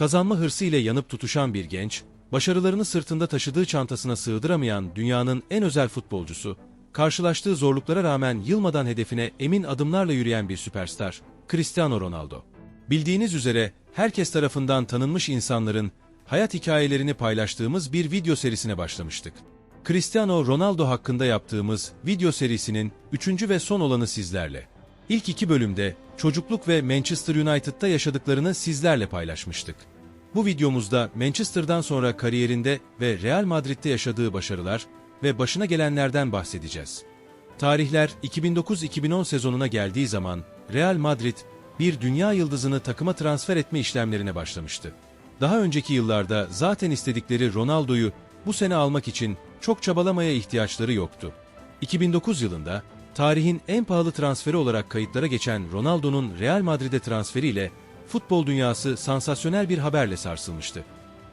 Kazanma hırsı ile yanıp tutuşan bir genç, başarılarını sırtında taşıdığı çantasına sığdıramayan dünyanın en özel futbolcusu, karşılaştığı zorluklara rağmen yılmadan hedefine emin adımlarla yürüyen bir süperstar, Cristiano Ronaldo. Bildiğiniz üzere herkes tarafından tanınmış insanların hayat hikayelerini paylaştığımız bir video serisine başlamıştık. Cristiano Ronaldo hakkında yaptığımız video serisinin üçüncü ve son olanı sizlerle. İlk iki bölümde çocukluk ve Manchester United'da yaşadıklarını sizlerle paylaşmıştık. Bu videomuzda Manchester'dan sonra kariyerinde ve Real Madrid'de yaşadığı başarılar ve başına gelenlerden bahsedeceğiz. Tarihler 2009-2010 sezonuna geldiği zaman Real Madrid bir dünya yıldızını takıma transfer etme işlemlerine başlamıştı. Daha önceki yıllarda zaten istedikleri Ronaldo'yu bu sene almak için çok çabalamaya ihtiyaçları yoktu. 2009 yılında tarihin en pahalı transferi olarak kayıtlara geçen Ronaldo'nun Real Madrid'e transferiyle futbol dünyası sansasyonel bir haberle sarsılmıştı.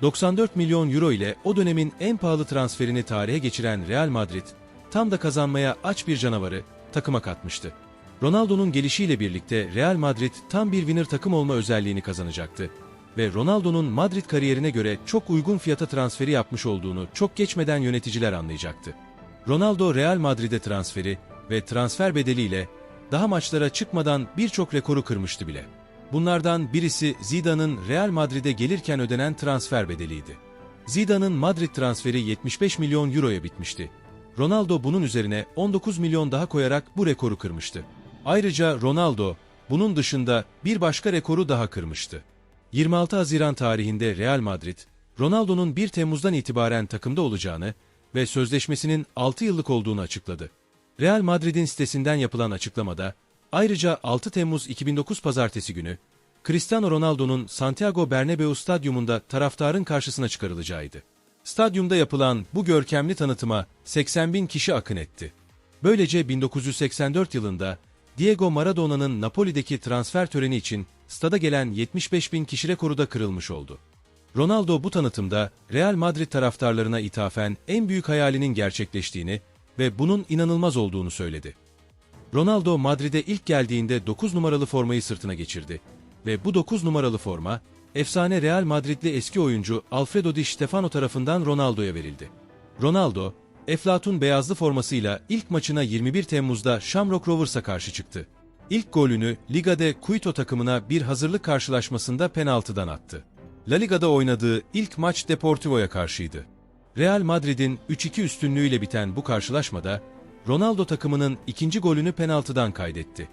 94 milyon euro ile o dönemin en pahalı transferini tarihe geçiren Real Madrid, tam da kazanmaya aç bir canavarı takıma katmıştı. Ronaldo'nun gelişiyle birlikte Real Madrid tam bir winner takım olma özelliğini kazanacaktı ve Ronaldo'nun Madrid kariyerine göre çok uygun fiyata transferi yapmış olduğunu çok geçmeden yöneticiler anlayacaktı. Ronaldo Real Madrid'e transferi ve transfer bedeliyle daha maçlara çıkmadan birçok rekoru kırmıştı bile. Bunlardan birisi Zidane'ın Real Madrid'e gelirken ödenen transfer bedeliydi. Zidane'ın Madrid transferi 75 milyon euroya bitmişti. Ronaldo bunun üzerine 19 milyon daha koyarak bu rekoru kırmıştı. Ayrıca Ronaldo bunun dışında bir başka rekoru daha kırmıştı. 26 Haziran tarihinde Real Madrid, Ronaldo'nun 1 Temmuz'dan itibaren takımda olacağını ve sözleşmesinin 6 yıllık olduğunu açıkladı. Real Madrid'in sitesinden yapılan açıklamada, ayrıca 6 Temmuz 2009 pazartesi günü, Cristiano Ronaldo'nun Santiago Bernabeu stadyumunda taraftarın karşısına çıkarılacağıydı. Stadyumda yapılan bu görkemli tanıtıma 80 bin kişi akın etti. Böylece 1984 yılında Diego Maradona'nın Napoli'deki transfer töreni için stada gelen 75 bin kişi rekoru da kırılmış oldu. Ronaldo bu tanıtımda Real Madrid taraftarlarına ithafen en büyük hayalinin gerçekleştiğini ve bunun inanılmaz olduğunu söyledi. Ronaldo Madrid'e ilk geldiğinde 9 numaralı formayı sırtına geçirdi ve bu 9 numaralı forma efsane Real Madridli eski oyuncu Alfredo Di Stefano tarafından Ronaldo'ya verildi. Ronaldo, Eflatun beyazlı formasıyla ilk maçına 21 Temmuz'da Shamrock Rovers'a karşı çıktı. İlk golünü Liga'de Quito takımına bir hazırlık karşılaşmasında penaltıdan attı. La Liga'da oynadığı ilk maç Deportivo'ya karşıydı. Real Madrid'in 3-2 üstünlüğüyle biten bu karşılaşmada Ronaldo takımının ikinci golünü penaltıdan kaydetti.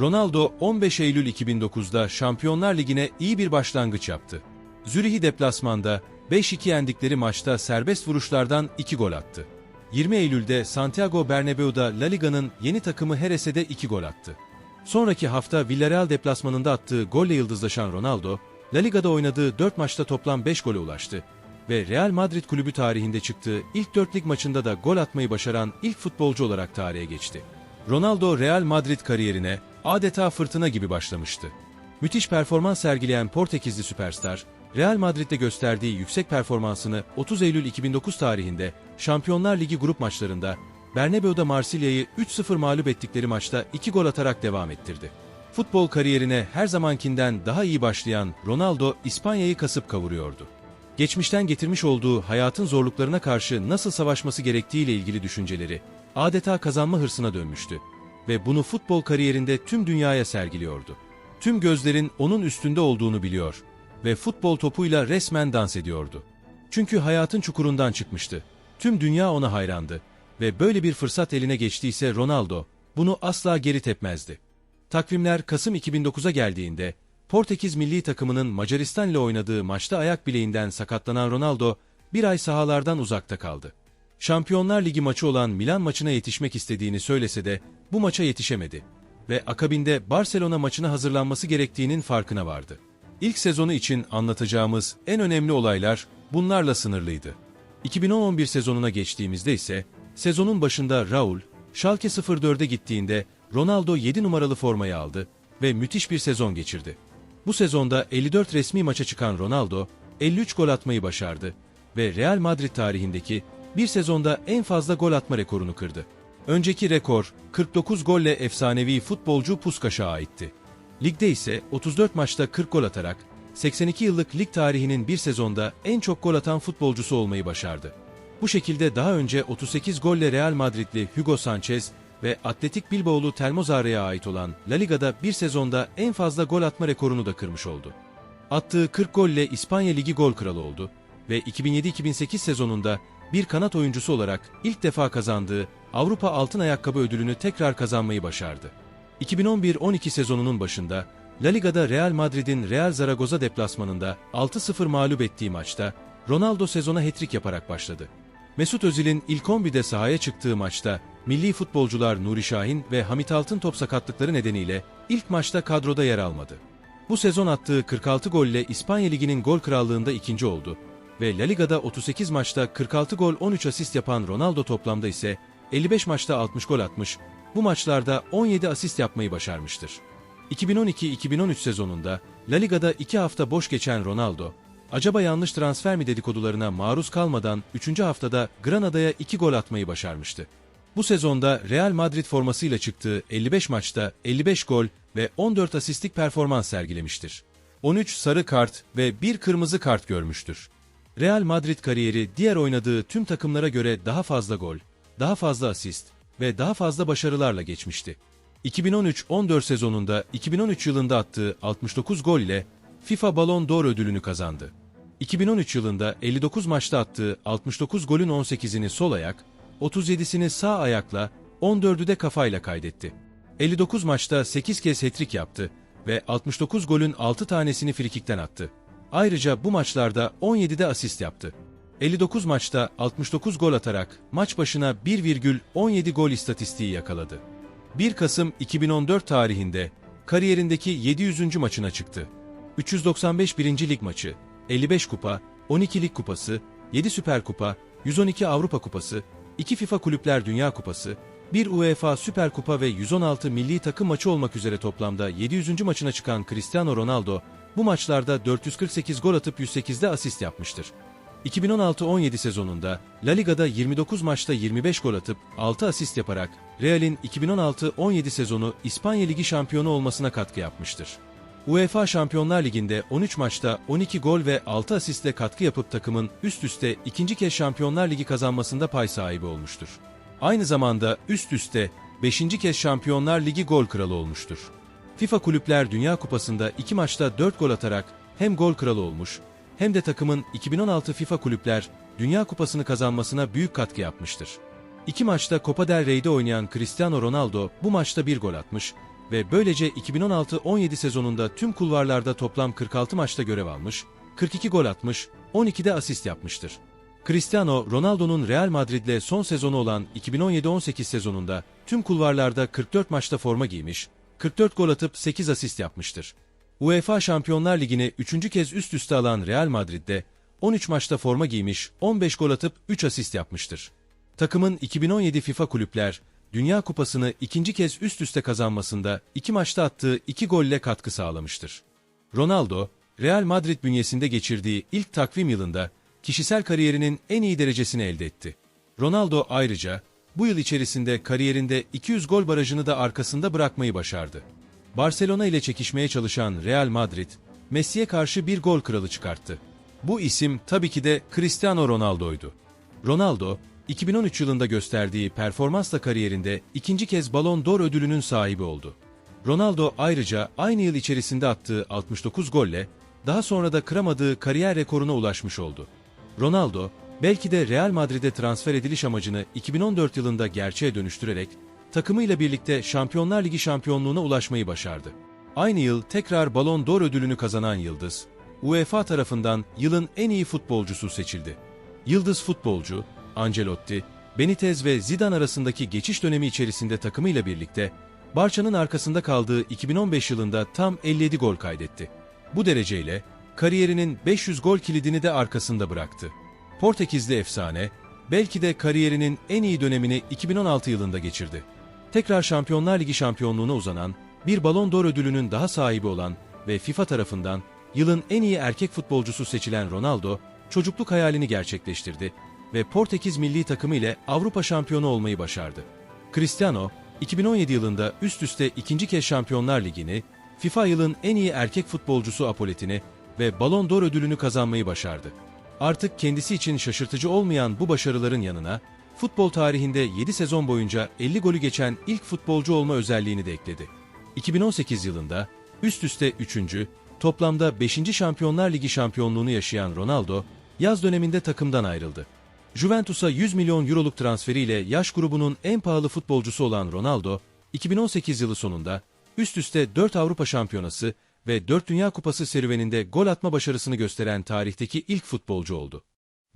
Ronaldo 15 Eylül 2009'da Şampiyonlar Ligi'ne iyi bir başlangıç yaptı. Zürih'i deplasmanda 5-2 yendikleri maçta serbest vuruşlardan 2 gol attı. 20 Eylül'de Santiago Bernabeu'da La Liga'nın yeni takımı Heres'e 2 gol attı. Sonraki hafta Villarreal deplasmanında attığı golle yıldızlaşan Ronaldo, La Liga'da oynadığı 4 maçta toplam 5 gole ulaştı ve Real Madrid kulübü tarihinde çıktığı ilk 4 lig maçında da gol atmayı başaran ilk futbolcu olarak tarihe geçti. Ronaldo Real Madrid kariyerine adeta fırtına gibi başlamıştı. Müthiş performans sergileyen Portekizli süperstar, Real Madrid'de gösterdiği yüksek performansını 30 Eylül 2009 tarihinde Şampiyonlar Ligi grup maçlarında Bernabeu'da Marsilya'yı 3-0 mağlup ettikleri maçta 2 gol atarak devam ettirdi. Futbol kariyerine her zamankinden daha iyi başlayan Ronaldo İspanya'yı kasıp kavuruyordu. Geçmişten getirmiş olduğu hayatın zorluklarına karşı nasıl savaşması gerektiğiyle ilgili düşünceleri adeta kazanma hırsına dönmüştü ve bunu futbol kariyerinde tüm dünyaya sergiliyordu. Tüm gözlerin onun üstünde olduğunu biliyor ve futbol topuyla resmen dans ediyordu. Çünkü hayatın çukurundan çıkmıştı. Tüm dünya ona hayrandı ve böyle bir fırsat eline geçtiyse Ronaldo bunu asla geri tepmezdi. Takvimler Kasım 2009'a geldiğinde Portekiz milli takımının Macaristan ile oynadığı maçta ayak bileğinden sakatlanan Ronaldo bir ay sahalardan uzakta kaldı. Şampiyonlar Ligi maçı olan Milan maçına yetişmek istediğini söylese de bu maça yetişemedi ve akabinde Barcelona maçına hazırlanması gerektiğinin farkına vardı. İlk sezonu için anlatacağımız en önemli olaylar bunlarla sınırlıydı. 2011 sezonuna geçtiğimizde ise sezonun başında Raul, Schalke 04'e gittiğinde Ronaldo 7 numaralı formayı aldı ve müthiş bir sezon geçirdi. Bu sezonda 54 resmi maça çıkan Ronaldo 53 gol atmayı başardı ve Real Madrid tarihindeki bir sezonda en fazla gol atma rekorunu kırdı. Önceki rekor 49 golle efsanevi futbolcu Puskas'a aitti. Ligde ise 34 maçta 40 gol atarak 82 yıllık lig tarihinin bir sezonda en çok gol atan futbolcusu olmayı başardı. Bu şekilde daha önce 38 golle Real Madridli Hugo Sanchez ve Atletik Bilbao'lu Telmozare'ye ait olan La Liga'da bir sezonda en fazla gol atma rekorunu da kırmış oldu. Attığı 40 golle İspanya Ligi gol kralı oldu ve 2007-2008 sezonunda bir kanat oyuncusu olarak ilk defa kazandığı Avrupa Altın Ayakkabı ödülünü tekrar kazanmayı başardı. 2011-12 sezonunun başında La Liga'da Real Madrid'in Real Zaragoza deplasmanında 6-0 mağlup ettiği maçta Ronaldo sezona hat-trick yaparak başladı. Mesut Özil'in ilk 11'de sahaya çıktığı maçta milli futbolcular Nuri Şahin ve Hamit Altıntop sakatlıkları nedeniyle ilk maçta kadroda yer almadı. Bu sezon attığı 46 golle İspanya Ligi'nin gol krallığında ikinci oldu ve La Liga'da 38 maçta 46 gol 13 asist yapan Ronaldo toplamda ise 55 maçta 60 gol atmış, bu maçlarda 17 asist yapmayı başarmıştır. 2012-2013 sezonunda La Liga'da 2 hafta boş geçen Ronaldo, acaba yanlış transfer mi dedikodularına maruz kalmadan 3. haftada Granada'ya 2 gol atmayı başarmıştı. Bu sezonda Real Madrid formasıyla çıktığı 55 maçta 55 gol ve 14 asistlik performans sergilemiştir. 13 sarı kart ve 1 kırmızı kart görmüştür. Real Madrid kariyeri diğer oynadığı tüm takımlara göre daha fazla gol, daha fazla asist ve daha fazla başarılarla geçmişti. 2013-14 sezonunda 2013 yılında attığı 69 gol ile FIFA Ballon d'Or ödülünü kazandı. 2013 yılında 59 maçta attığı 69 golün 18'ini sol ayak, 37'sini sağ ayakla, 14'ü de kafayla kaydetti. 59 maçta 8 kez hat-trick yaptı ve 69 golün 6 tanesini frikikten attı. Ayrıca bu maçlarda 17'de asist yaptı. 59 maçta 69 gol atarak maç başına 1,17 gol istatistiği yakaladı. 1 Kasım 2014 tarihinde kariyerindeki 700. maçına çıktı. 395 1. Lig maçı, 55 kupa, 12 Lig kupası, 7 Süper Kupa, 112 Avrupa Kupası, 2 FIFA Kulüpler Dünya Kupası, 1 UEFA Süper Kupa ve 116 milli takım maçı olmak üzere toplamda 700. maçına çıkan Cristiano Ronaldo, bu maçlarda 448 gol atıp 108'de asist yapmıştır. 2016-17 sezonunda La Liga'da 29 maçta 25 gol atıp 6 asist yaparak Real'in 2016-17 sezonu İspanya Ligi şampiyonu olmasına katkı yapmıştır. UEFA Şampiyonlar Ligi'nde 13 maçta 12 gol ve 6 asistle katkı yapıp takımın üst üste ikinci kez Şampiyonlar Ligi kazanmasında pay sahibi olmuştur. Aynı zamanda üst üste 5. kez Şampiyonlar Ligi gol kralı olmuştur. FIFA Kulüpler Dünya Kupası'nda 2 maçta 4 gol atarak hem gol kralı olmuş hem de takımın 2016 FIFA Kulüpler Dünya Kupası'nı kazanmasına büyük katkı yapmıştır. İki maçta Copa del Rey'de oynayan Cristiano Ronaldo bu maçta bir gol atmış ve böylece 2016-17 sezonunda tüm kulvarlarda toplam 46 maçta görev almış, 42 gol atmış, 12'de asist yapmıştır. Cristiano, Ronaldo'nun Real Madrid'le son sezonu olan 2017-18 sezonunda tüm kulvarlarda 44 maçta forma giymiş, 44 gol atıp 8 asist yapmıştır. UEFA Şampiyonlar Ligi'ni 3. kez üst üste alan Real Madrid'de 13 maçta forma giymiş, 15 gol atıp 3 asist yapmıştır. Takımın 2017 FIFA Kulüpler Dünya Kupası'nı ikinci kez üst üste kazanmasında iki maçta attığı iki golle katkı sağlamıştır. Ronaldo, Real Madrid bünyesinde geçirdiği ilk takvim yılında kişisel kariyerinin en iyi derecesini elde etti. Ronaldo ayrıca bu yıl içerisinde kariyerinde 200 gol barajını da arkasında bırakmayı başardı. Barcelona ile çekişmeye çalışan Real Madrid, Messi'ye karşı bir gol kralı çıkarttı. Bu isim tabii ki de Cristiano Ronaldo'ydu. Ronaldo, 2013 yılında gösterdiği performansla kariyerinde ikinci kez Ballon d'Or ödülünün sahibi oldu. Ronaldo ayrıca aynı yıl içerisinde attığı 69 golle daha sonra da kıramadığı kariyer rekoruna ulaşmış oldu. Ronaldo, belki de Real Madrid'e transfer ediliş amacını 2014 yılında gerçeğe dönüştürerek takımıyla birlikte Şampiyonlar Ligi şampiyonluğuna ulaşmayı başardı. Aynı yıl tekrar Ballon d'Or ödülünü kazanan Yıldız, UEFA tarafından yılın en iyi futbolcusu seçildi. Yıldız futbolcu, Ancelotti, Benitez ve Zidane arasındaki geçiş dönemi içerisinde takımıyla birlikte Barça'nın arkasında kaldığı 2015 yılında tam 57 gol kaydetti. Bu dereceyle kariyerinin 500 gol kilidini de arkasında bıraktı. Portekizli efsane, belki de kariyerinin en iyi dönemini 2016 yılında geçirdi. Tekrar Şampiyonlar Ligi şampiyonluğuna uzanan, bir Ballon d'Or ödülünün daha sahibi olan ve FIFA tarafından yılın en iyi erkek futbolcusu seçilen Ronaldo, çocukluk hayalini gerçekleştirdi ve Portekiz milli takımı ile Avrupa şampiyonu olmayı başardı. Cristiano, 2017 yılında üst üste ikinci kez Şampiyonlar Ligi'ni, FIFA yılın en iyi erkek futbolcusu apoletini ve Ballon d'Or ödülünü kazanmayı başardı. Artık kendisi için şaşırtıcı olmayan bu başarıların yanına, futbol tarihinde 7 sezon boyunca 50 golü geçen ilk futbolcu olma özelliğini de ekledi. 2018 yılında üst üste 3. toplamda 5. Şampiyonlar Ligi şampiyonluğunu yaşayan Ronaldo, yaz döneminde takımdan ayrıldı. Juventus'a 100 milyon euroluk transferiyle yaş grubunun en pahalı futbolcusu olan Ronaldo, 2018 yılı sonunda üst üste 4 Avrupa Şampiyonası ve 4 Dünya Kupası serüveninde gol atma başarısını gösteren tarihteki ilk futbolcu oldu.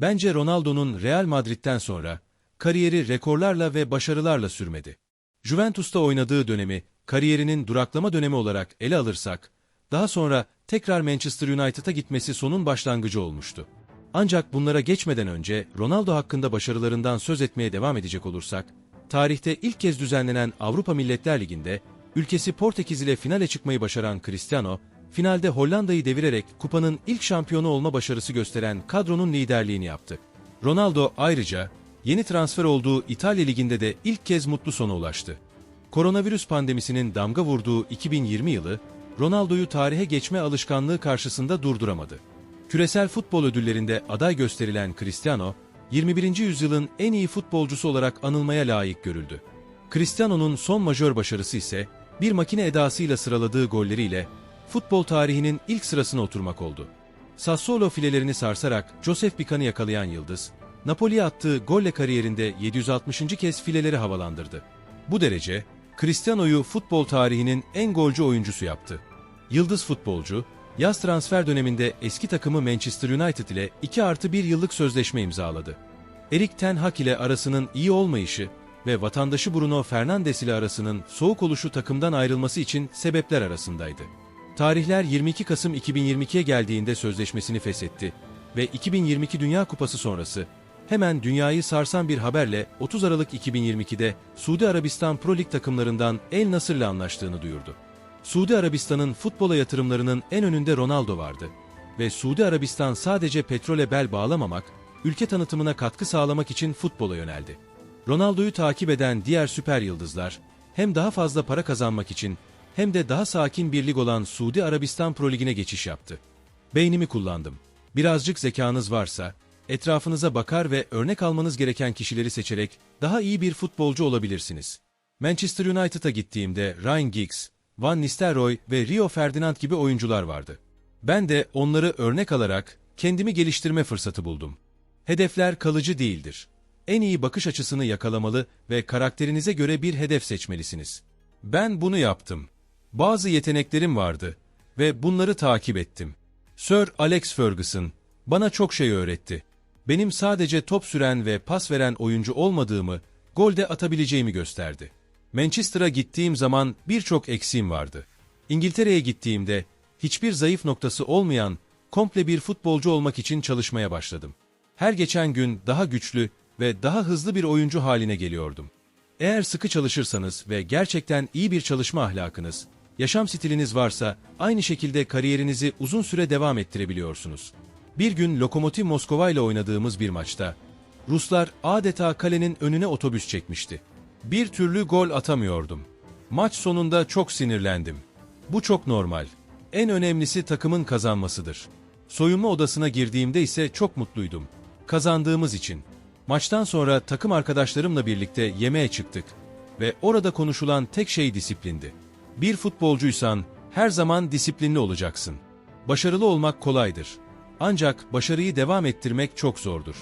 Bence Ronaldo'nun Real Madrid'den sonra kariyeri rekorlarla ve başarılarla sürmedi. Juventus'ta oynadığı dönemi kariyerinin duraklama dönemi olarak ele alırsak, daha sonra tekrar Manchester United'a gitmesi sonun başlangıcı olmuştu. Ancak bunlara geçmeden önce Ronaldo hakkında başarılarından söz etmeye devam edecek olursak, tarihte ilk kez düzenlenen Avrupa Milletler Ligi'nde ülkesi Portekiz ile finale çıkmayı başaran Cristiano, finalde Hollanda'yı devirerek kupanın ilk şampiyonu olma başarısı gösteren kadronun liderliğini yaptı. Ronaldo ayrıca yeni transfer olduğu İtalya Ligi'nde de ilk kez mutlu sona ulaştı. Koronavirüs pandemisinin damga vurduğu 2020 yılı, Ronaldo'yu tarihe geçme alışkanlığı karşısında durduramadı. Küresel futbol ödüllerinde aday gösterilen Cristiano, 21. yüzyılın en iyi futbolcusu olarak anılmaya layık görüldü. Cristiano'nun son majör başarısı ise bir makine edasıyla sıraladığı golleriyle futbol tarihinin ilk sırasına oturmak oldu. Sassuolo filelerini sarsarak Joseph Bican'ı yakalayan Yıldız, Napoli'ye attığı golle kariyerinde 760. kez fileleri havalandırdı. Bu derece, Cristiano'yu futbol tarihinin en golcü oyuncusu yaptı. Yıldız futbolcu, yaz transfer döneminde eski takımı Manchester United ile 2 artı 1 yıllık sözleşme imzaladı. Erik Ten Hag ile arasının iyi olmayışı ve vatandaşı Bruno Fernandes ile arasının soğuk oluşu takımdan ayrılması için sebepler arasındaydı. Tarihler 22 Kasım 2022'ye geldiğinde sözleşmesini feshetti ve 2022 Dünya Kupası sonrası hemen dünyayı sarsan bir haberle 30 Aralık 2022'de Suudi Arabistan Pro Lig takımlarından El Nasır'la anlaştığını duyurdu. Suudi Arabistan'ın futbola yatırımlarının en önünde Ronaldo vardı ve Suudi Arabistan sadece petrole bel bağlamamak, ülke tanıtımına katkı sağlamak için futbola yöneldi. Ronaldo'yu takip eden diğer süper yıldızlar hem daha fazla para kazanmak için hem de daha sakin bir lig olan Suudi Arabistan Pro Ligi'ne geçiş yaptı. Beynimi kullandım. Birazcık zekanız varsa etrafınıza bakar ve örnek almanız gereken kişileri seçerek daha iyi bir futbolcu olabilirsiniz. Manchester United'a gittiğimde Ryan Giggs, Van Nistelrooy ve Rio Ferdinand gibi oyuncular vardı. Ben de onları örnek alarak kendimi geliştirme fırsatı buldum. Hedefler kalıcı değildir. En iyi bakış açısını yakalamalı ve karakterinize göre bir hedef seçmelisiniz. Ben bunu yaptım. Bazı yeteneklerim vardı ve bunları takip ettim. Sir Alex Ferguson bana çok şey öğretti. Benim sadece top süren ve pas veren oyuncu olmadığımı, golde atabileceğimi gösterdi. Manchester'a gittiğim zaman birçok eksiğim vardı. İngiltere'ye gittiğimde hiçbir zayıf noktası olmayan komple bir futbolcu olmak için çalışmaya başladım. Her geçen gün daha güçlü ve daha hızlı bir oyuncu haline geliyordum. Eğer sıkı çalışırsanız ve gerçekten iyi bir çalışma ahlakınız, yaşam stiliniz varsa aynı şekilde kariyerinizi uzun süre devam ettirebiliyorsunuz. Bir gün Lokomotiv Moskova ile oynadığımız bir maçta Ruslar adeta kalenin önüne otobüs çekmişti. Bir türlü gol atamıyordum. Maç sonunda çok sinirlendim. Bu çok normal. En önemlisi takımın kazanmasıdır. Soyunma odasına girdiğimde ise çok mutluydum. Kazandığımız için. Maçtan sonra takım arkadaşlarımla birlikte yemeğe çıktık ve orada konuşulan tek şey disiplindi. Bir futbolcuysan her zaman disiplinli olacaksın. Başarılı olmak kolaydır. Ancak başarıyı devam ettirmek çok zordur.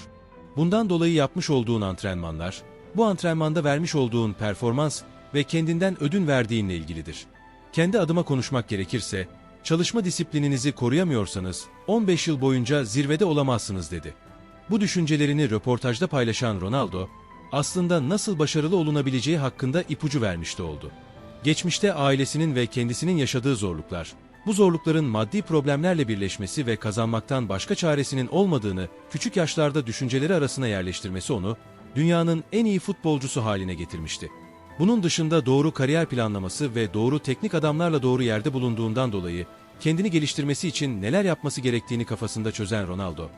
Bundan dolayı yapmış olduğun antrenmanlar, bu antrenmanda vermiş olduğun performans ve kendinden ödün verdiğinle ilgilidir. Kendi adıma konuşmak gerekirse, çalışma disiplininizi koruyamıyorsanız 15 yıl boyunca zirvede olamazsınız dedi. Bu düşüncelerini röportajda paylaşan Ronaldo, aslında nasıl başarılı olunabileceği hakkında ipucu vermişti oldu. Geçmişte ailesinin ve kendisinin yaşadığı zorluklar, bu zorlukların maddi problemlerle birleşmesi ve kazanmaktan başka çaresinin olmadığını küçük yaşlarda düşünceleri arasına yerleştirmesi onu, dünyanın en iyi futbolcusu haline getirmişti. Bunun dışında doğru kariyer planlaması ve doğru teknik adamlarla doğru yerde bulunduğundan dolayı kendini geliştirmesi için neler yapması gerektiğini kafasında çözen Ronaldo,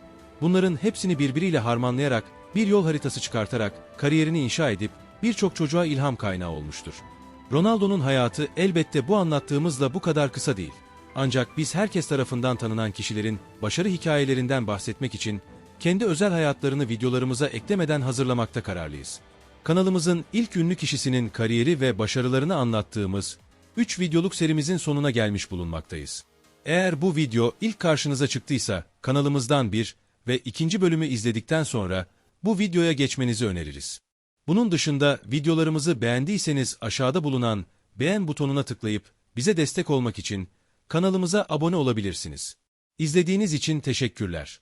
bunların hepsini birbiriyle harmanlayarak bir yol haritası çıkartarak kariyerini inşa edip birçok çocuğa ilham kaynağı olmuştur. Ronaldo'nun hayatı elbette bu anlattığımızla bu kadar kısa değil. Ancak biz herkes tarafından tanınan kişilerin başarı hikayelerinden bahsetmek için kendi özel hayatlarını videolarımıza eklemeden hazırlamakta kararlıyız. Kanalımızın ilk ünlü kişisinin kariyeri ve başarılarını anlattığımız 3 videoluk serimizin sonuna gelmiş bulunmaktayız. Eğer bu video ilk karşınıza çıktıysa kanalımızdan bir ve ikinci bölümü izledikten sonra bu videoya geçmenizi öneririz. Bunun dışında videolarımızı beğendiyseniz aşağıda bulunan beğen butonuna tıklayıp bize destek olmak için kanalımıza abone olabilirsiniz. İzlediğiniz için teşekkürler.